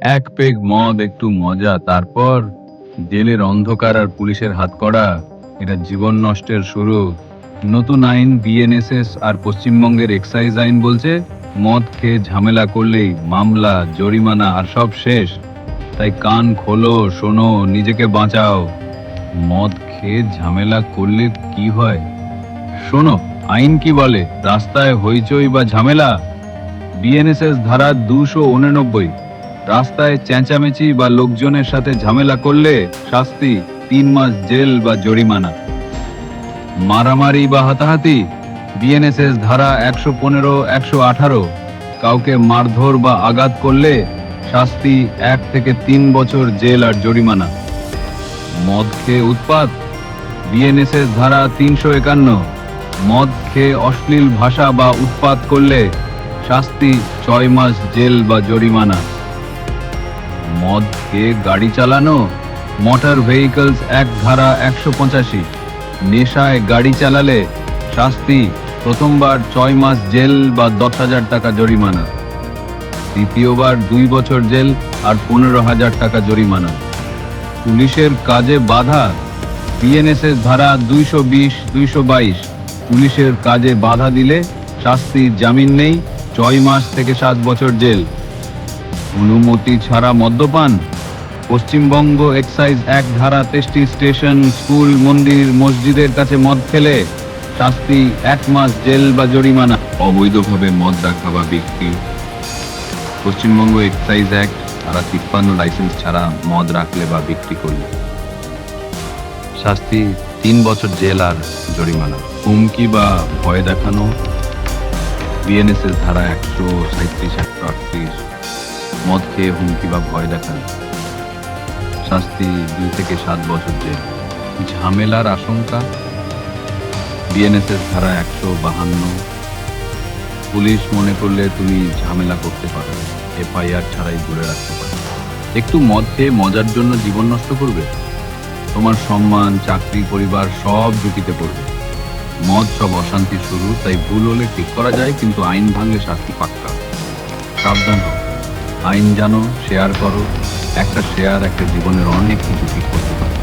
এক পেগ মদ, একটু মজা, তারপর জেলের অন্ধকার আর পুলিশের হাতকড়া এটা জীবন নষ্টের শুরু। নতুন আইন, বিএনএসএস আর পশ্চিমবঙ্গের এক্সাইজ আইন বলছে, মদ খেয়ে ঝামেলা করলেই মামলা, জরিমানা আর সব শেষ। তাই কান খোলো, শোনো, নিজেকে বাঁচাও। মদ খেয়ে ঝামেলা করলে কি হয়? শোনো, আইন কি বলে? রাস্তায় হইচই বা ঝামেলা? বিএনএসএস ধারা দুশো উননব্বই। রাস্তায় চেঁচামেচি বা লোকজনের সাথে ঝামেলা করলে শাস্তি, তিন মাস জেল বা জরিমানা। মারামারি বা হাতাহাতি, বিএনএসএস ধারা একশো পনেরো, একশো আঠারো, কাউকে মারধর বা আঘাত করলে শাস্তি এক থেকে তিন বছর জেল আর জরিমানা। মদ খেয়ে উৎপাত, বিএনএসএস ধারা তিনশো একান্ন, মদ খেয়ে অশ্লীল ভাষা বা উৎপাত করলে শাস্তি ছয় মাস জেল বা জরিমানা। মদ খেয়ে গাড়ি চালানো মোটর ভেহিকলস এক ধারা একশো পঁচাশি। নেশায় গাড়ি চালালে শাস্তি, প্রথমবার ছয় মাস জেল বা দশ হাজার টাকা জরিমানা। দ্বিতীয়বার দুই বছর জেল আর পনেরো হাজার টাকা জরিমানা। পুলিশের কাজে বাধা বিএনএসএস ধারা দুইশো বিশ, দুইশো বাইশ। পুলিশের কাজে বাধা দিলে শাস্তি জামিন নেই, ছয় মাস থেকে সাত বছর জেল। অনুমতি ছাড়া মদ্যপান। পশ্চিমবঙ্গ এক্সাইজ এক ধারা তেষ্টি স্টেশন স্কুল মন্দির মসজিদের কাছে মদ খেলে শাস্তি এক মাস জেল বা জরিমানা। অবৈধভাবে মদ রাখা বা বিক্রি। পশ্চিমবঙ্গ এক্সাইজ অ্যাক্ট ধারা তিপ্পান্ন লাইসেন্স ছাড়া মদ রাখলে বা বিক্রি করলে। শাস্তি তিন বছর জেল আর জরিমানা। হুমকি বা ভয় দেখানো। বিএনএসএস ধারা একশো সাঁত্রিশ একশো আটত্রিশ মদ খেয়ে হুমকি বা ভয় দেখানো। শাস্তি দুই থেকে সাত বছর জেল। ঝামেলার আশঙ্কা? বিএনএসএস ধারা একশো বাহান্ন। পুলিশ মনে করলে তুমি ঝামেলা করতে পারো। এফআইআর ছাড়াই দূরে রাখতে পারো। একটু মদ খেয়ে মজার জন্য জীবন নষ্ট করবে? তোমার সম্মান, চাকরি, পরিবার সব ঝুঁকিতে পড়বে। মদ সব অশান্তি শুরু, তাই ভুল হলে ঠিক করা যায়, কিন্তু আইন ভাঙলে শাস্তি পাক্কা। সাবধান হও। আইন জানো শেয়ার করো একটা শেয়ার একটা জীবনের অনেক কিছু ঠিক করতে পারে।